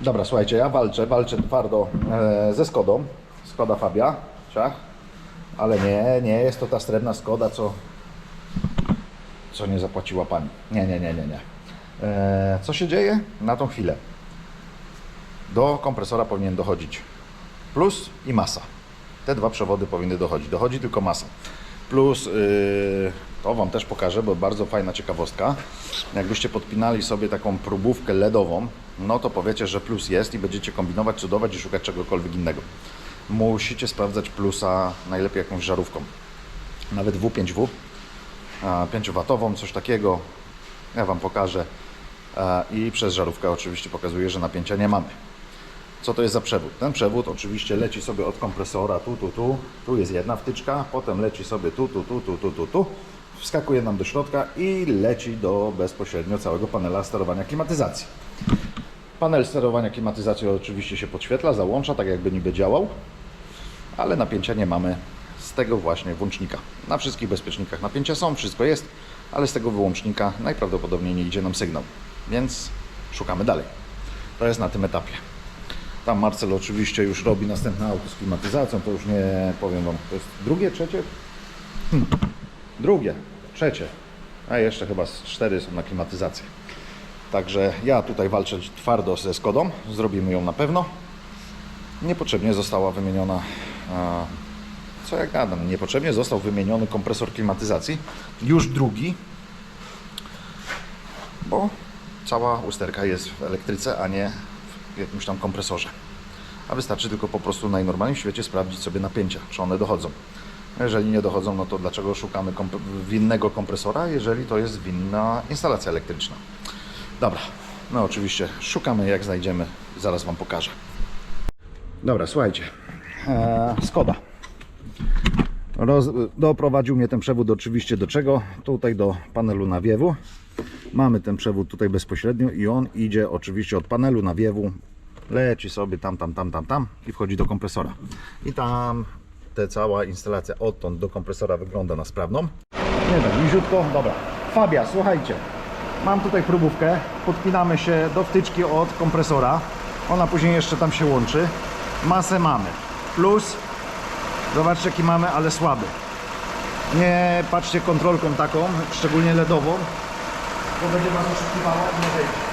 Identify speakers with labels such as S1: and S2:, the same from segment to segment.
S1: Dobra, słuchajcie, ja walczę, walczę twardo e, ze Skodą. Skoda Fabia, ciach. Ale nie, nie jest to ta srebrna Skoda, co, co nie zapłaciła pani. Nie, nie, nie, nie, nie. E, co się dzieje? Na tą chwilę. Do kompresora powinien dochodzić plus i masa. Te dwa przewody powinny dochodzić. Dochodzi tylko masa. Plus, yy, to Wam też pokażę, bo bardzo fajna ciekawostka. Jakbyście podpinali sobie taką próbówkę LEDową, no to powiecie, że plus jest i będziecie kombinować, cudować i szukać czegokolwiek innego. Musicie sprawdzać plusa najlepiej jakąś żarówką. Nawet W5W, 5W, coś takiego. Ja Wam pokażę. I przez żarówkę oczywiście pokazuje, że napięcia nie mamy. Co to jest za przewód? Ten przewód oczywiście leci sobie od kompresora tu, tu, tu. Tu jest jedna wtyczka, potem leci sobie tu, tu, tu, tu, tu, tu, tu. Wskakuje nam do środka i leci do bezpośrednio całego panela sterowania klimatyzacji. Panel sterowania klimatyzacją oczywiście się podświetla, załącza, tak jakby niby działał, ale napięcia nie mamy z tego właśnie włącznika. Na wszystkich bezpiecznikach napięcia są, wszystko jest, ale z tego wyłącznika najprawdopodobniej nie idzie nam sygnał, więc szukamy dalej. To jest na tym etapie. Tam Marcel oczywiście już robi następne auto z klimatyzacją, to już nie powiem Wam, to jest drugie, trzecie? Hmm. Drugie, trzecie, a jeszcze chyba cztery są na klimatyzację. Także ja tutaj walczę twardo ze Skodą, zrobimy ją na pewno. Niepotrzebnie została wymieniona, co jak gadam, niepotrzebnie został wymieniony kompresor klimatyzacji, już drugi, bo cała usterka jest w elektryce, a nie w jakimś tam kompresorze. A wystarczy tylko po prostu w najnormalniejszym świecie sprawdzić sobie napięcia, czy one dochodzą. Jeżeli nie dochodzą, no to dlaczego szukamy komp- winnego kompresora, jeżeli to jest winna instalacja elektryczna? Dobra, no oczywiście szukamy, jak znajdziemy, zaraz Wam pokażę. Dobra, słuchajcie, eee, Skoda. Roz, doprowadził mnie ten przewód oczywiście do czego? Tutaj do panelu nawiewu. Mamy ten przewód tutaj bezpośrednio i on idzie oczywiście od panelu nawiewu, leci sobie tam, tam, tam, tam, tam i wchodzi do kompresora. I tam cała instalacja odtąd do kompresora wygląda na sprawną. Nie tak, niziutko, dobra. Fabia, słuchajcie, mam tutaj próbówkę, podpinamy się do wtyczki od kompresora. Ona później jeszcze tam się łączy. Masę mamy. Plus, zobaczcie jaki mamy, ale słaby. Nie patrzcie kontrolką taką, szczególnie LEDową, bo będzie Was oszukiwała i nie wejdzie.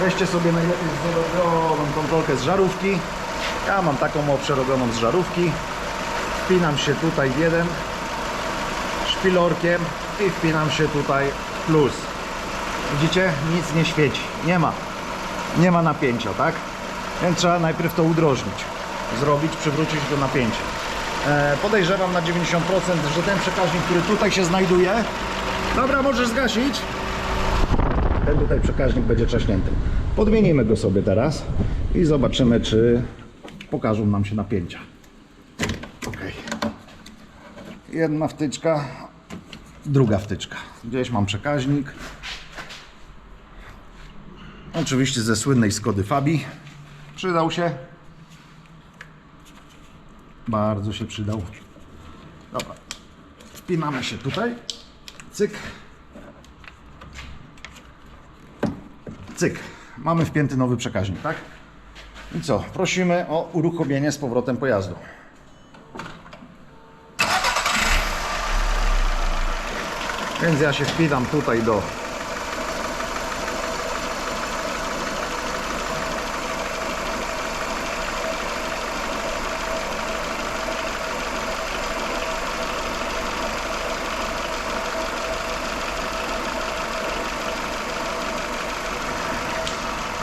S1: Weźcie sobie najlepiej zrobioną kontrolkę z żarówki. Ja mam taką przerobioną z żarówki. Wpinam się tutaj w jeden szpilorkiem i wpinam się tutaj plus. Widzicie? Nic nie świeci. Nie ma. Nie ma napięcia, tak? Więc trzeba najpierw to udrożnić. Zrobić, przywrócić do napięcia. E, podejrzewam na 90%, że ten przekaźnik, który tutaj się znajduje. Dobra, możesz zgasić. Ten tutaj przekaźnik będzie trzaśnięty. Podmienimy go sobie teraz i zobaczymy, czy pokażą nam się napięcia. Jedna wtyczka, druga wtyczka. Gdzieś mam przekaźnik. Oczywiście ze słynnej Skody Fabii. Przydał się. Bardzo się przydał. Dobra. Wpinamy się tutaj. Cyk. Cyk. Mamy wpięty nowy przekaźnik, tak? I co? Prosimy o uruchomienie z powrotem pojazdu. Więc ja się wpinam tutaj do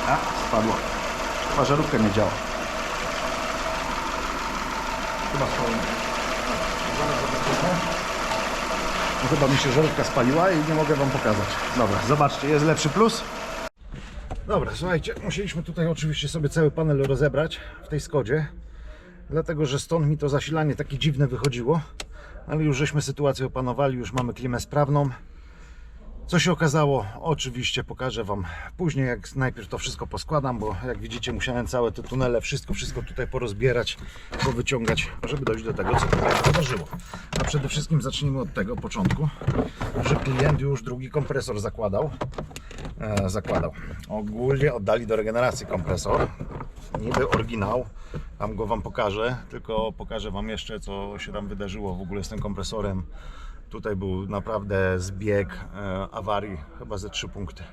S1: A, spadło. Chyba żarówka nie działa. Chyba swoją. Zaraz zobaczymy. No chyba mi się żarówka spaliła i nie mogę Wam pokazać. Dobra, zobaczcie, jest lepszy plus. Dobra, słuchajcie, musieliśmy tutaj oczywiście sobie cały panel rozebrać w tej Skodzie. Dlatego, że stąd mi to zasilanie takie dziwne wychodziło. Ale już żeśmy sytuację opanowali, już mamy klimę sprawną. Co się okazało? Oczywiście pokażę Wam później, jak najpierw to wszystko poskładam, bo jak widzicie musiałem całe te tunele, wszystko, wszystko tutaj porozbierać, powyciągać, żeby dojść do tego, co tutaj wydarzyło. A przede wszystkim zacznijmy od tego początku, że klient już drugi kompresor zakładał. E, zakładał. Ogólnie oddali do regeneracji kompresor. Niby oryginał, tam go Wam pokażę, tylko pokażę Wam jeszcze, co się tam wydarzyło w ogóle z tym kompresorem. Tutaj był naprawdę zbieg e, awarii, chyba ze 3 punkty.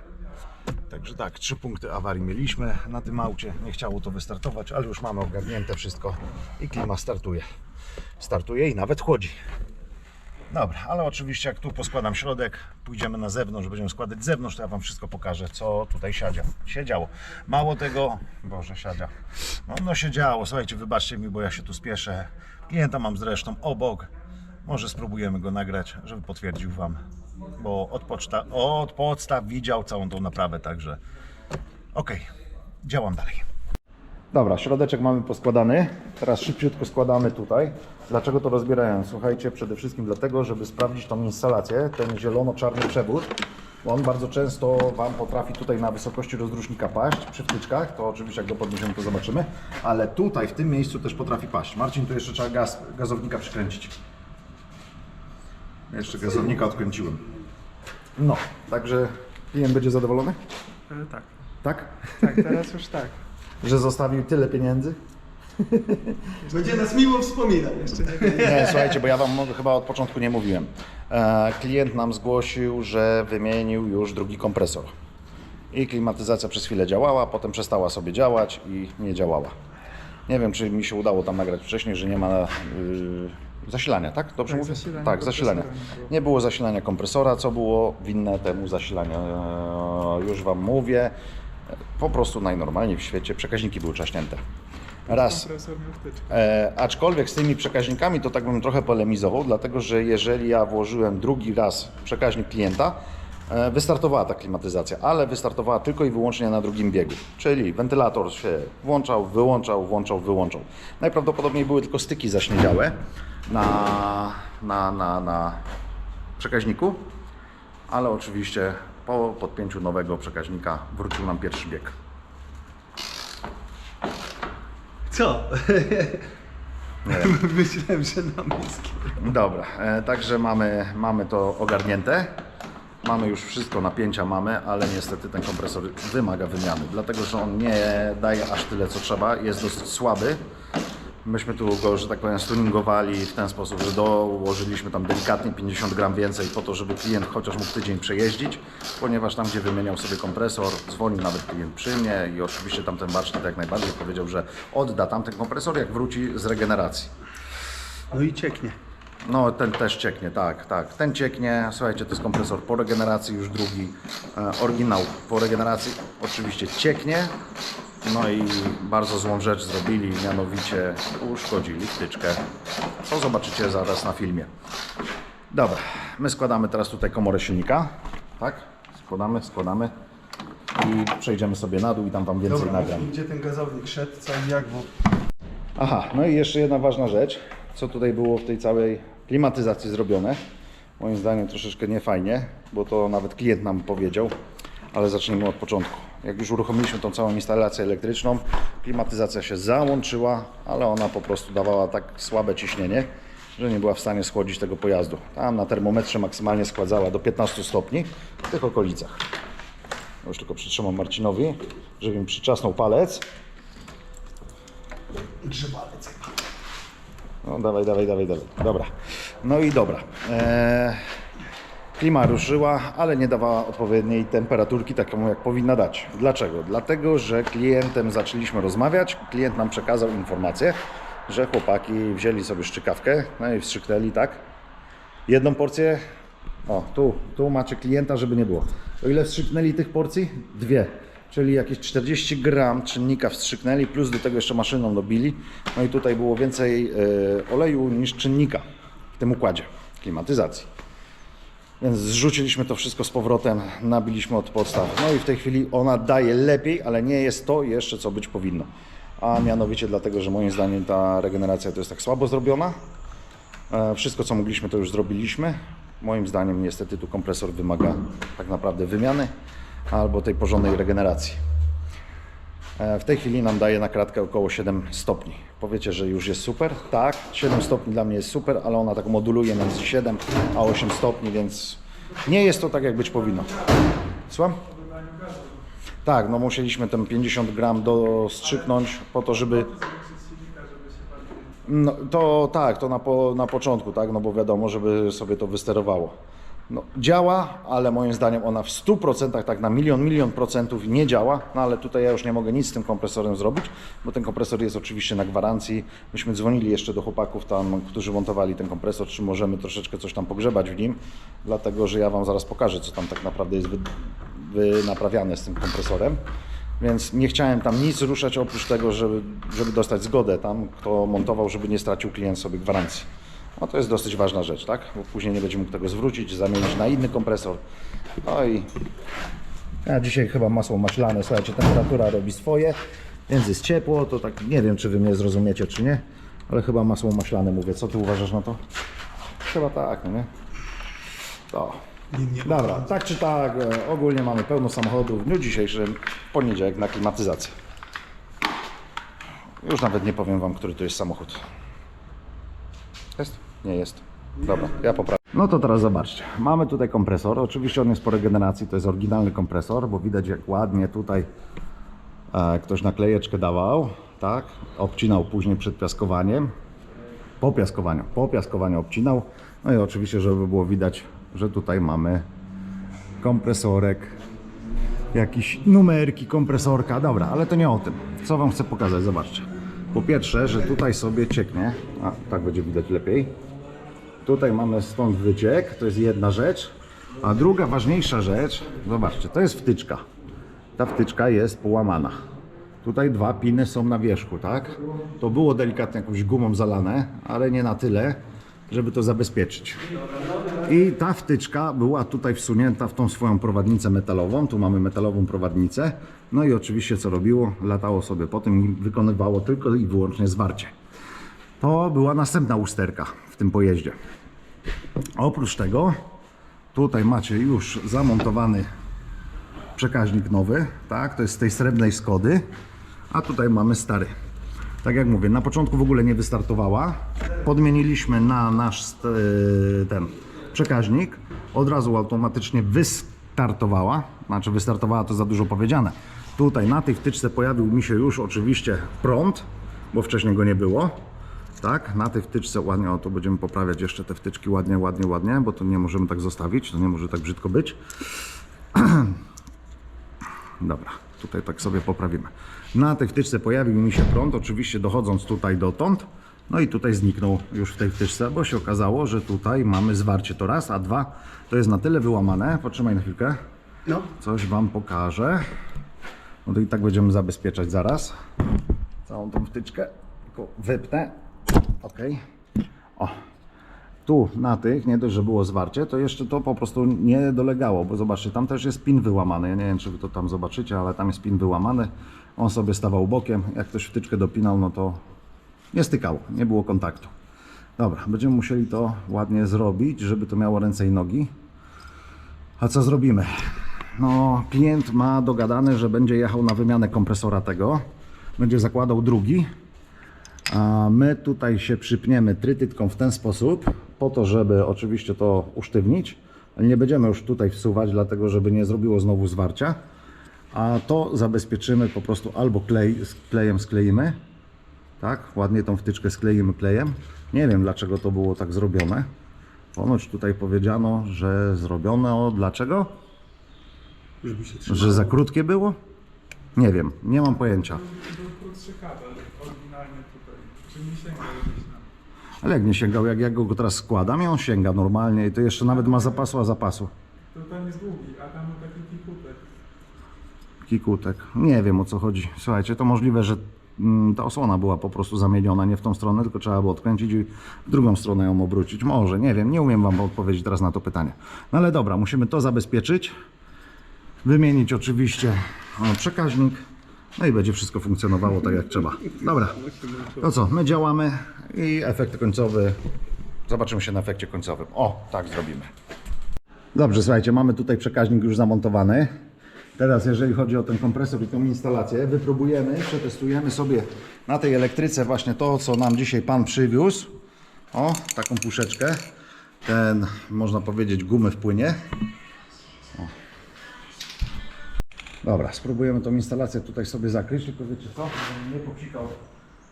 S1: Także tak, 3 punkty awarii mieliśmy na tym aucie. Nie chciało to wystartować, ale już mamy ogarnięte wszystko i klima startuje. Startuje i nawet chłodzi. Dobra, ale oczywiście jak tu poskładam środek, pójdziemy na zewnątrz, będziemy składać zewnątrz, to ja Wam wszystko pokażę, co tutaj siadzia. Siedziało. Mało tego, Boże, siadzia. No, no się działo, słuchajcie, wybaczcie mi, bo ja się tu spieszę. Klienta mam zresztą obok. Może spróbujemy go nagrać, żeby potwierdził Wam, bo od, poczta, od podstaw widział całą tą naprawę, także okej, działam dalej. Dobra, środeczek mamy poskładany. Teraz szybciutko składamy tutaj. Dlaczego to rozbierałem? Słuchajcie, przede wszystkim dlatego, żeby sprawdzić tą instalację, ten zielono-czarny przewód. Bo on bardzo często Wam potrafi tutaj na wysokości rozrusznika paść przy wtyczkach. To oczywiście jak go podniesiemy, to zobaczymy. Ale tutaj, w tym miejscu też potrafi paść. Marcin, tu jeszcze trzeba gaz, gazownika przykręcić. Jeszcze gazownika odkręciłem. No, także klient będzie zadowolony?
S2: E, tak,
S1: Tak?
S2: tak, teraz już tak.
S1: Że zostawił tyle pieniędzy?
S3: Będzie nas miło wspominał.
S2: Nie
S1: słuchajcie, bo ja Wam chyba od początku nie mówiłem. E, klient nam zgłosił, że wymienił już drugi kompresor. I klimatyzacja przez chwilę działała, potem przestała sobie działać i nie działała. Nie wiem, czy mi się udało tam nagrać wcześniej, że nie ma y, zasilania, tak? Dobrze
S2: Tak,
S1: mówię?
S2: zasilania
S1: tak, zasilania.
S2: nie było.
S1: Zasilania kompresora, co było winne temu zasilania. E, już Wam mówię. Po prostu najnormalniej w świecie przekaźniki były czaśnięte. Raz. E, aczkolwiek z tymi przekaźnikami to tak bym trochę polemizował, dlatego że jeżeli ja włożyłem drugi raz przekaźnik klienta, wystartowała ta klimatyzacja, ale wystartowała tylko i wyłącznie na drugim biegu. Czyli wentylator się włączał, wyłączał, włączał, wyłączał. Najprawdopodobniej były tylko styki zaśniedziałe na, na, na, na przekaźniku, ale oczywiście po podpięciu nowego przekaźnika wrócił nam pierwszy bieg.
S3: Co? Myślałem, że na miski.
S1: Dobra, e, także mamy, mamy to ogarnięte. Mamy już wszystko, napięcia mamy, ale niestety ten kompresor wymaga wymiany, dlatego że on nie daje aż tyle co trzeba, jest dosyć słaby. Myśmy tu go, że tak powiem, stuningowali w ten sposób, że dołożyliśmy tam delikatnie 50 gram więcej po to, żeby klient chociaż mógł tydzień przejeździć, ponieważ tam, gdzie wymieniał sobie kompresor, dzwonił nawet klient przy mnie i oczywiście tamten bacznik jak najbardziej powiedział, że odda tamten kompresor, jak wróci z regeneracji.
S3: No i cieknie.
S1: No, ten też cieknie, tak, tak. Ten cieknie, słuchajcie, to jest kompresor po regeneracji, już drugi. E, oryginał po regeneracji oczywiście cieknie. No i bardzo złą rzecz zrobili, mianowicie uszkodzili wtyczkę. To zobaczycie zaraz na filmie. Dobra, my składamy teraz tutaj komorę silnika. Tak? Składamy, składamy. I przejdziemy sobie na dół i tam Wam więcej
S3: Dobra,
S1: nagram.
S3: mów gdzie ten gazownik szedł, co i jak, bo
S1: Aha, no i jeszcze jedna ważna rzecz, co tutaj było w tej całej klimatyzacji zrobione. Moim zdaniem troszeczkę niefajnie, bo to nawet klient nam powiedział, ale zacznijmy od początku. Jak już uruchomiliśmy tą całą instalację elektryczną, klimatyzacja się załączyła, ale ona po prostu dawała tak słabe ciśnienie, że nie była w stanie schłodzić tego pojazdu. Tam na termometrze maksymalnie schładzała do 15 stopni w tych okolicach. Już tylko przytrzymam Marcinowi, żeby przyczasnął palec.
S3: grzewalec chyba.
S1: No dawaj, dawaj, dawaj, dawaj. Dobra. No i dobra. Eee, klima ruszyła, ale nie dawała odpowiedniej temperaturki, taką jak powinna dać. Dlaczego? Dlatego, że klientem zaczęliśmy rozmawiać, klient nam przekazał informację, że chłopaki wzięli sobie szczykawkę, no i wstrzyknęli, tak? Jedną porcję, o tu, tu macie klienta, żeby nie było. O ile wstrzyknęli tych porcji? Dwie. Czyli jakieś 40 gram czynnika wstrzyknęli, plus do tego jeszcze maszyną dobili. No i tutaj było więcej e, oleju niż czynnika w tym układzie klimatyzacji. Więc zrzuciliśmy to wszystko z powrotem, nabiliśmy od podstaw. No i w tej chwili ona daje lepiej, ale nie jest to jeszcze co być powinno. A mianowicie dlatego, że moim zdaniem ta regeneracja to jest tak słabo zrobiona. E, Wszystko co mogliśmy to już zrobiliśmy. moim zdaniem niestety tu kompresor wymaga tak naprawdę wymiany albo tej porządnej regeneracji. E, W tej chwili nam daje na kratkę około 7 stopni. Powiecie, że już jest super? Tak, 7 stopni dla mnie jest super, ale ona tak moduluje między 7 a 8 stopni, więc nie jest to tak jak być powinno. Słucham? Tak, no musieliśmy ten 50 gram dostrzyknąć po to, żeby no, to tak, to na, po, na początku, tak, no bo wiadomo, żeby sobie to wysterowało. No, działa, ale moim zdaniem ona w 100%, tak na milion, milion procentów nie działa, no ale tutaj ja już nie mogę nic z tym kompresorem zrobić, bo ten kompresor jest oczywiście na gwarancji. Myśmy dzwonili jeszcze do chłopaków tam, którzy montowali ten kompresor, czy możemy troszeczkę coś tam pogrzebać w nim, dlatego że ja Wam zaraz pokażę, co tam tak naprawdę jest wy, wynaprawiane z tym kompresorem. Więc nie chciałem tam nic ruszać oprócz tego, żeby, żeby dostać zgodę tam, kto montował, żeby nie stracił klient sobie gwarancji. No to jest dosyć ważna rzecz, tak? Bo później nie będzie mógł tego zwrócić, zamienić na inny kompresor. No i ja dzisiaj chyba masło maślane, słuchajcie, temperatura robi swoje, więc jest ciepło, to tak nie wiem, czy wy mnie zrozumiecie, czy nie, ale chyba masło maślane mówię. Co ty uważasz na to? Chyba tak, no nie? To.
S3: Nie, nie.
S1: Dobra, tak czy tak, e, ogólnie mamy pełno samochodów w dniu dzisiejszym, poniedziałek na klimatyzację. Już nawet nie powiem Wam, który to jest samochód. Jest? Nie jest. Dobra, ja poprawię. No to teraz zobaczcie. Mamy tutaj kompresor. Oczywiście on jest po regeneracji, to jest oryginalny kompresor, bo widać jak ładnie tutaj e, ktoś naklejeczkę dawał, tak? Obcinał później przed piaskowaniem. Po piaskowaniu, po piaskowaniu obcinał. No i oczywiście, żeby było widać, że tutaj mamy kompresorek, jakieś numerki kompresorka. Dobra, ale to nie o tym. Co Wam chcę pokazać? Zobaczcie. Po pierwsze, że tutaj sobie cieknie, a tak będzie widać lepiej. Tutaj mamy stąd wyciek, to jest jedna rzecz. A druga ważniejsza rzecz, zobaczcie, to jest wtyczka. Ta wtyczka jest połamana. Tutaj dwa piny są na wierzchu, tak? To było delikatnie jakąś gumą zalane, ale nie na tyle, żeby to zabezpieczyć. I ta wtyczka była tutaj wsunięta w tą swoją prowadnicę metalową. Tu mamy metalową prowadnicę. No i oczywiście co robiło? Latało sobie po tym i wykonywało tylko i wyłącznie zwarcie. To była następna usterka w tym pojeździe. Oprócz tego tutaj macie już zamontowany przekaźnik nowy, tak? To jest z tej srebrnej Skody, a tutaj mamy stary. Tak jak mówię, na początku w ogóle nie wystartowała. Podmieniliśmy na nasz e, ten przekaźnik. Od razu automatycznie wystartowała. Znaczy wystartowała to za dużo powiedziane. Tutaj na tej wtyczce pojawił mi się już oczywiście prąd, bo wcześniej go nie było. Tak, na tej wtyczce ładnie, o tu będziemy poprawiać jeszcze te wtyczki ładnie, ładnie, ładnie, bo to nie możemy tak zostawić, to nie może tak brzydko być. Dobra, tutaj tak sobie poprawimy. Na tej wtyczce pojawił mi się prąd, oczywiście dochodząc tutaj dotąd. No i tutaj zniknął już w tej wtyczce, bo się okazało, że tutaj mamy zwarcie to raz, a dwa to jest na tyle wyłamane. Potrzymaj na chwilkę,
S3: No,
S1: coś Wam pokażę. No to i tak będziemy zabezpieczać zaraz. Całą tą wtyczkę. Tylko wypnę. Ok. O. Tu na tych, nie dość, że było zwarcie, to jeszcze to po prostu nie dolegało, bo zobaczcie, tam też jest pin wyłamany. Ja nie wiem, czy wy to tam zobaczycie, ale tam jest pin wyłamany. On sobie stawał bokiem. Jak ktoś wtyczkę dopinał, no to nie stykało, nie było kontaktu. Dobra, będziemy musieli to ładnie zrobić, żeby to miało ręce i nogi. A co zrobimy? No, klient ma dogadane, że będzie jechał na wymianę kompresora tego. Będzie zakładał drugi. A my tutaj się przypniemy trytytką w ten sposób, po to, żeby oczywiście to usztywnić. Ale nie będziemy już tutaj wsuwać, dlatego żeby nie zrobiło znowu zwarcia. A to zabezpieczymy po prostu albo klej, z klejem skleimy. Tak, ładnie tą wtyczkę skleimy klejem. Nie wiem dlaczego to było tak zrobione. Ponoć tutaj powiedziano, że zrobione o dlaczego?
S3: żeby się trzymać.
S1: Że za krótkie było? Nie wiem, nie mam pojęcia.
S2: Był krótszy kabel oryginalnie nie sięga gdzieś tam?
S1: Ale jak nie sięgał, jak ja go teraz składam i on sięga normalnie i to jeszcze nawet ma zapasu, a zapasu.
S2: To tam jest długi, a tam był taki kikutek.
S1: Kikutek. Nie wiem o co chodzi. Słuchajcie, to możliwe, że mm, ta osłona była po prostu zamieniona nie w tą stronę, tylko trzeba było odkręcić i w drugą stronę ją obrócić. Może, nie wiem, nie umiem Wam odpowiedzieć teraz na to pytanie. No ale dobra, musimy to zabezpieczyć. Wymienić oczywiście e, przekaźnik. No i będzie wszystko funkcjonowało tak jak trzeba. Dobra, to co, my działamy i efekt końcowy. Zobaczymy się na efekcie końcowym. O, tak zrobimy. Dobrze, słuchajcie, mamy tutaj przekaźnik już zamontowany. Teraz, jeżeli chodzi o ten kompresor i tą instalację, wypróbujemy, przetestujemy sobie na tej elektryce właśnie to, co nam dzisiaj Pan przywiózł. O, taką puszeczkę. Ten, można powiedzieć, gumy w płynie. Dobra, spróbujemy tą instalację tutaj sobie zakryć, tylko wiecie co, żebym nie popsikał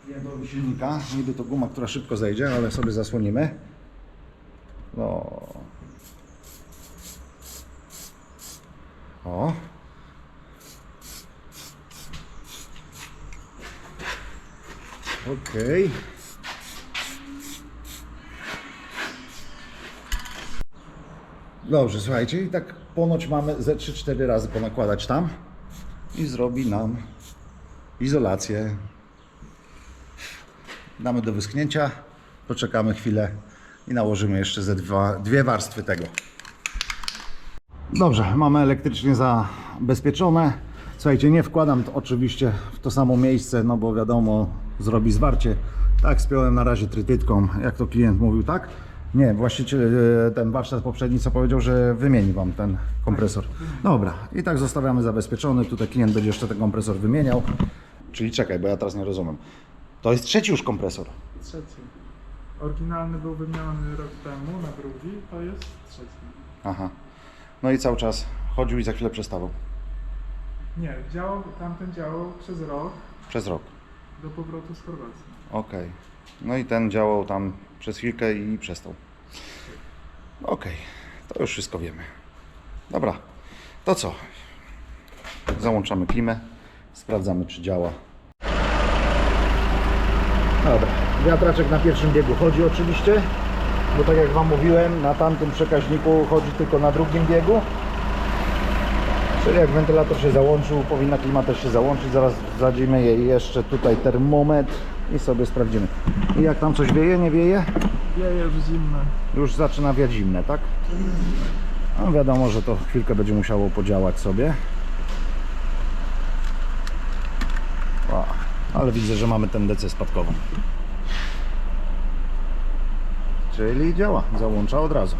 S1: klientowi silnika. Niby to guma, która szybko zejdzie, ale sobie zasłonimy. No. O. Okej. Dobrze, słuchajcie, i tak ponoć mamy ze 3-4 razy ponakładać tam i zrobi nam izolację. Damy do wyschnięcia, poczekamy chwilę i nałożymy jeszcze ze dwa, dwie warstwy tego. Dobrze, mamy elektrycznie zabezpieczone. Słuchajcie, nie wkładam to oczywiście w to samo miejsce, no bo wiadomo, zrobi zwarcie. Tak, spiąłem na razie trytytką, jak to klient mówił, tak? Nie, właściciel, e, ten warsztat poprzedni, co powiedział, że wymieni Wam ten kompresor. Dobra, i tak zostawiamy zabezpieczony. Tutaj klient będzie jeszcze ten kompresor wymieniał. Czyli czekaj, bo ja teraz nie rozumiem. To jest trzeci już kompresor.
S2: Trzeci. Oryginalny był wymieniony rok temu na drugi, to jest trzeci.
S1: Aha. No i cały czas chodził i za chwilę przestawał.
S2: Nie, działał, tamten działał przez rok
S1: Przez rok.
S2: do powrotu z Chorwacji.
S1: Okej. No i ten działał tam przez chwilkę i przestał. Okej, to już wszystko wiemy. Dobra, to co? Załączamy klimę, sprawdzamy czy działa. Dobra, wiatraczek na pierwszym biegu chodzi oczywiście, bo tak jak Wam mówiłem, na tamtym przekaźniku chodzi tylko na drugim biegu. Czyli jak wentylator się załączył, powinna klima też się załączyć. Zaraz zadzimy jej jeszcze tutaj termometr i sobie sprawdzimy. I jak tam coś wieje, nie wieje?
S2: Wieje już zimne.
S1: Już zaczyna wiać zimne, tak? No wiadomo, że to chwilkę będzie musiało podziałać sobie. O, ale widzę, że mamy tendencję spadkową. Czyli działa, załącza od razu.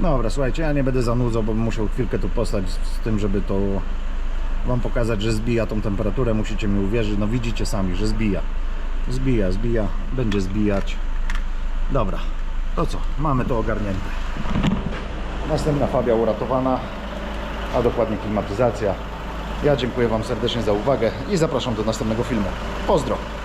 S1: Dobra, słuchajcie, ja nie będę zanudzał, bo bym musiał chwilkę tu postać z, z tym, żeby to Wam pokazać, że zbija tą temperaturę. Musicie mi uwierzyć, no widzicie sami, że zbija. Zbija, zbija, będzie zbijać. Dobra, to co? Mamy to ogarnięte. Następna fabia uratowana, a dokładnie klimatyzacja. Ja dziękuję Wam serdecznie za uwagę i zapraszam do następnego filmu. Pozdro!